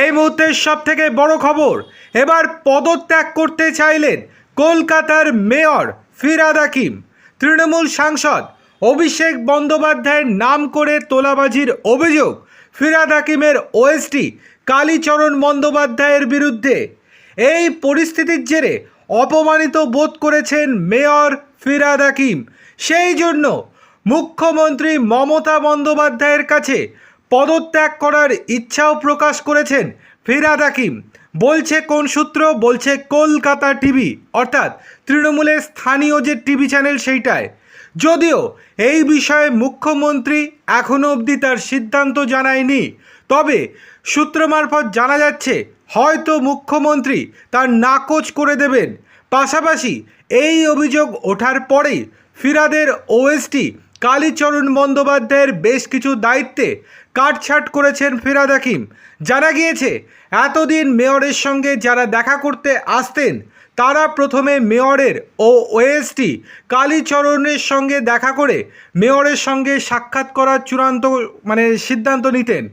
এই মুহূর্তের সব থেকে বড় খবর, এবার পদত্যাগ করতে চাইলেন কলকাতার মেয়র ফিরাদ হাকিম। তৃণমূল সাংসদ অভিষেক বন্দ্যোপাধ্যায়ের নাম করে তোলাবাজির অভিযোগ ফিরাদ হাকিমের ওএসটি কালীচরণ বন্দ্যোপাধ্যায়ের বিরুদ্ধে। এই পরিস্থিতির জেরে অপমানিত বোধ করেছেন মেয়র ফিরাদ হাকিম। সেই জন্য মুখ্যমন্ত্রী মমতা বন্দ্যোপাধ্যায়ের কাছে পদত্যাগ করার ইচ্ছাও প্রকাশ করেছেন ফিরাদ হাকিম। বলছে কোন সূত্র? বলছে কলকাতা টিভি। অর্থাৎ তৃণমূলের স্থানীয় যে টিভি চ্যানেল সেইটায়। যদিও এই বিষয়ে মুখ্যমন্ত্রী এখনও অবধি তার সিদ্ধান্ত জানায়নি। তবে সূত্র মারফত জানা যাচ্ছে, হয়তো মুখ্যমন্ত্রী তার নাকচ করে দেবেন। পাশাপাশি এই অভিযোগ ওঠার পরেই ফিরাদের ওএসটি কালীচরণ বন্দ্যোপাধ্যায়ের বেশ কিছু দায়িত্বে কাটছাট করেছেন ফিরাদ হাকিম। জানা গিয়েছে, এতদিন মেয়রের সঙ্গে যারা দেখা করতে আসতেন, তারা প্রথমে মেয়রের ও ওএসটি কালীচরণের সঙ্গে দেখা করে মেয়রের সঙ্গে সাক্ষাৎ করার চূড়ান্ত মানে সিদ্ধান্ত নিতেন।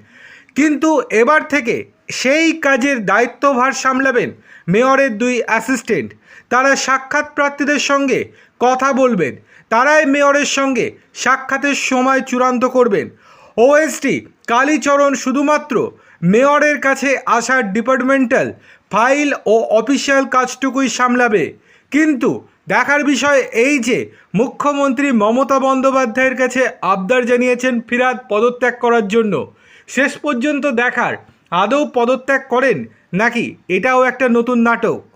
কিন্তু এবার থেকে সেই কাজের দায়িত্বভার সামলাবেন মেয়রের দুই অ্যাসিস্ট্যান্ট। তারা সাক্ষাৎ প্রার্থীদের সঙ্গে কথা বলবেন। তারাই মেয়রের সঙ্গে সাক্ষাতের সময় চূড়ান্ত করবেন। ওএসটি কালীচরণ শুধুমাত্র মেয়রের কাছে আসার ডিপার্টমেন্টাল ফাইল ও অফিসিয়াল কাজটুকুই সামলাবে। কিন্তু দেখার বিষয় এই যে মুখ্যমন্ত্রী মমতা বন্দ্যোপাধ্যায়ের কাছে আবদার জানিয়েছেন ফিরাদ পদত্যাগ করার জন্য। শেষ পর্যন্ত দেখার আদৌ পদত্যাগ করেন নাকি এটাও একটা নতুন নাটক?